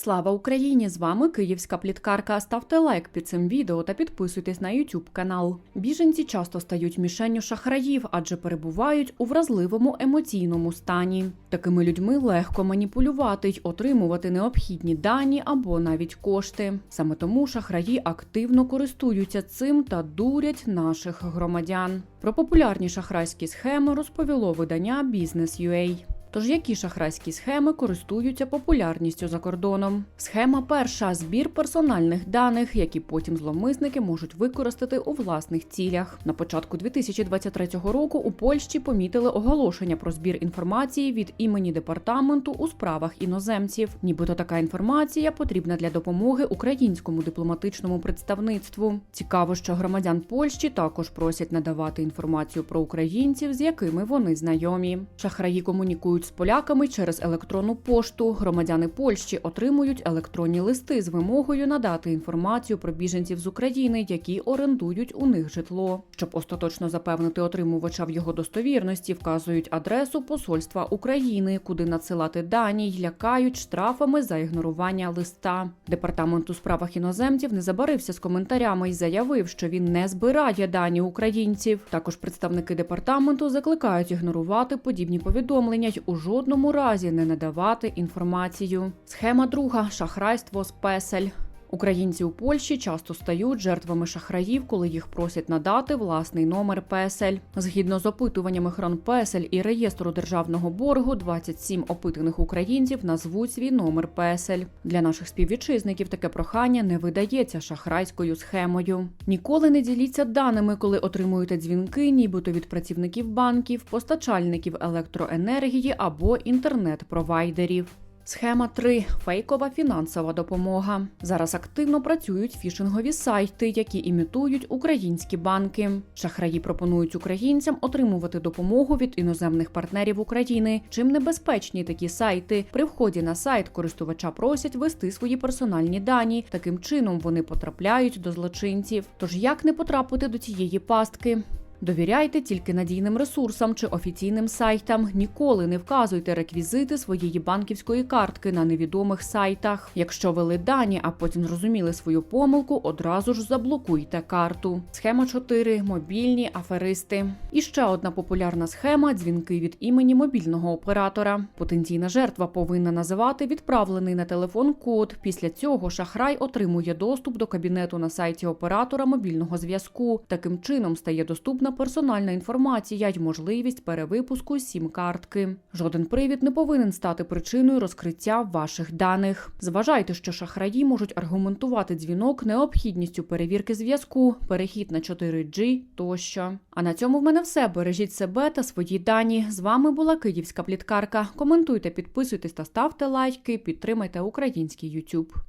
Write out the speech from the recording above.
Слава Україні! З вами Київська пліткарка. Ставте лайк під цим відео та підписуйтесь на YouTube канал. Біженці часто стають мішенню шахраїв, адже перебувають у вразливому емоційному стані. Такими людьми легко маніпулювати й отримувати необхідні дані або навіть кошти. Саме тому шахраї активно користуються цим та дурять наших громадян. Про популярні шахрайські схеми розповіло видання Business.ua. Тож які шахрайські схеми користуються популярністю за кордоном? Схема перша збір персональних даних, які потім зловмисники можуть використати у власних цілях. На початку 2023 року у Польщі помітили оголошення про збір інформації від імені департаменту у справах іноземців. Нібито така інформація потрібна для допомоги українському дипломатичному представництву. Цікаво, що громадян Польщі також просять надавати інформацію про українців, з якими вони знайомі. Шахраї комунікують з поляками через електронну пошту. Громадяни Польщі отримують електронні листи з вимогою надати інформацію про біженців з України, які орендують у них житло. Щоб остаточно запевнити отримувача в його достовірності, вказують адресу посольства України, куди надсилати дані й лякають штрафами за ігнорування листа. Департамент у справах іноземців не забарився з коментарями і заявив, що він не збирає дані українців. Також представники департаменту закликають ігнорувати подібні повідомлення й у жодному разі не надавати інформацію. Схема друга шахрайство з песель. Українці у Польщі часто стають жертвами шахраїв, коли їх просять надати власний номер песель. Згідно з опитуваннями хрон песель і реєстру державного боргу, 27 опитаних українців назвуть свій номер песель. Для наших співвітчизників таке прохання не видається шахрайською схемою. Ніколи не діліться даними, коли отримуєте дзвінки, нібито від працівників банків, постачальників електроенергії або інтернет-провайдерів. Схема 3. фейкова фінансова допомога. Зараз активно працюють фішингові сайти, які імітують українські банки. Шахраї пропонують українцям отримувати допомогу від іноземних партнерів України. Чим небезпечні такі сайти? При вході на сайт користувача просять ввести свої персональні дані. Таким чином вони потрапляють до злочинців. Тож як не потрапити до цієї пастки? Довіряйте тільки надійним ресурсам чи офіційним сайтам. Ніколи не вказуйте реквізити своєї банківської картки на невідомих сайтах. Якщо вели дані, а потім зрозуміли свою помилку, одразу ж заблокуйте карту. Схема 4. мобільні аферисти. І ще одна популярна схема дзвінки від імені мобільного оператора. Потенційна жертва повинна називати відправлений на телефон код. Після цього шахрай отримує доступ до кабінету на сайті оператора мобільного зв'язку. Таким чином стає доступна персональна інформація й можливість перевипуску сім-картки. Жоден привід не повинен стати причиною розкриття ваших даних. Зважайте, що шахраї можуть аргументувати дзвінок необхідністю перевірки зв'язку, перехід на 4G тощо. А на цьому в мене все. Бережіть себе та свої дані. З вами була Київська пліткарка. Коментуйте, підписуйтесь та ставте лайки. Підтримайте український YouTube.